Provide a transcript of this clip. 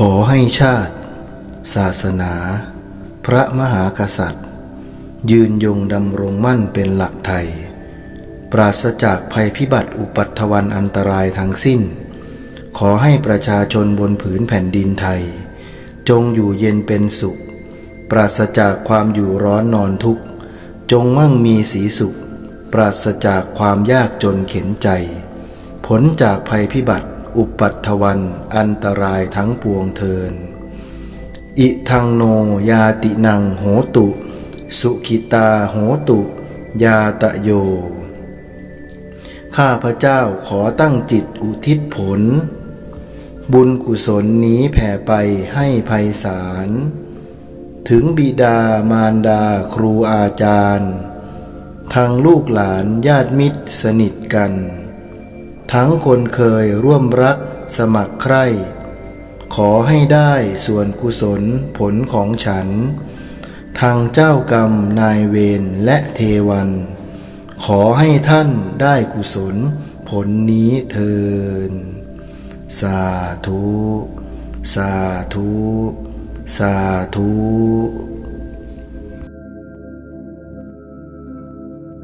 ขอให้ชาติ ศาสนา พระมหากษัตริย์ ยืนยงดำรงมั่นเป็นหลักไทย ปราศจากภัยพิบัติอุปัตถวันอันตรายทั้งสิ้น ขอให้ประชาชนบนผืนแผ่นดินไทย จงอยู่เย็นเป็นสุข ปราศจากความอยู่ร้อนนอนทุกข์ จงมั่งมีสีสุข ปราศจากความยากจนเข็นใจ ผลจากภัยพิบัติ อุปัตถวันอันตรายทั้งปวงเทิน อิทังโนยาตินังโหตุ สุขิตาโหตุ ยาตะโย ข้าพระเจ้าขอตั้งจิตอุทิศผล บุญกุศลนี้แผ่ไปให้ภัยสารถึงบิดามารดาครูอาจารย์ทั้งลูกหลานญาติมิตรสนิทกัน ทั้งคนเคยร่วมรักสมัครใคร่ ขอให้ได้ส่วนกุศลผลของฉัน ทางเจ้ากรรมนายเวรและเทวัน ขอให้ท่านได้กุศลผลนี้เทิน สาธุ สาธุ สาธุ